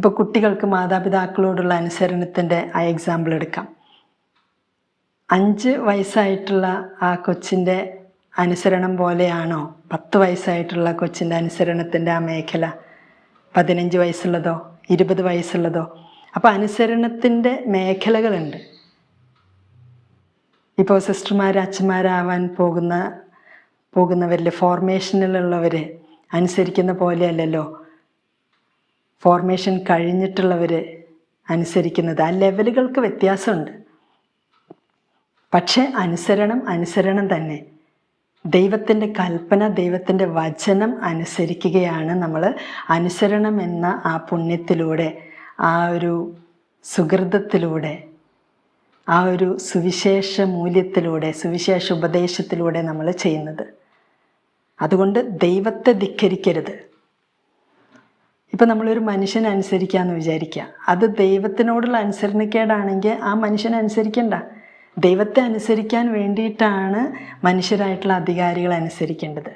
ഇപ്പോൾ കുട്ടികൾക്ക് മാതാപിതാക്കളോടുള്ള അനുസരണത്തിന്റെ ആ എക്സാമ്പിൾ എടുക്കാം. അഞ്ച് വയസ്സായിട്ടുള്ള ആ കൊച്ചിന്റെ അനുസരണം പോലെയാണോ? പത്ത് വയസ്സായിട്ടുള്ള കൊച്ചിന്റെ അനുസരണത്തിന്റെ ആ മേഖല? പതിനഞ്ച് വയസ്സുള്ളതോ? ഇരുപത് വയസ്സുള്ളതോ? അപ്പോൾ അനുസരണത്തിന്റെ മേഖലകളുണ്ട്. ഇപ്പോൾ സിസ്റ്റർമാർ അച്ഛന്മാരാവാൻ പോകുന്ന പോകുന്നവരിൽ ഫോർമേഷനിലുള്ളവർ അനുസരിക്കുന്ന പോലെയല്ലല്ലോ? ഫോർമേഷൻ കഴിഞ്ഞിട്ടുള്ളവർ അനുസരിക്കുന്നത്. ആ ലെവലുകൾക്ക് വ്യത്യാസമുണ്ട്. പക്ഷേ അനുസരണം അനുസരണം തന്നെ. ദൈവത്തിന്റെ കൽപ്പന ദൈവത്തിന്റെ വചനം അനുസരിക്കുകയാണ് നമ്മൾ അനുസരണം എന്ന ആ പുണ്യത്തിലൂടെ ആ ഒരു സുഹൃതത്തിലൂടെ ആ ഒരു സുവിശേഷ മൂല്യത്തിലൂടെ സുവിശേഷ ഉപദേശത്തിലൂടെ നമ്മൾ ചെയ്യുന്നത്. അതുകൊണ്ട് ദൈവത്തെ ധിക്കരിക്കരുത്. ഇപ്പം നമ്മളൊരു മനുഷ്യനെ അനുസരിക്കാമെന്ന് വിചാരിക്കുക അത് ദൈവത്തിനോടുള്ള അനുസരണക്കേടാണെങ്കിൽ ആ മനുഷ്യനെ അനുസരിക്കണ്ട. ദൈവത്തെ അനുസരിക്കാൻ വേണ്ടിയിട്ടാണ് മനുഷ്യരായിട്ടുള്ള അധികാരികൾ അനുസരിക്കേണ്ടത്.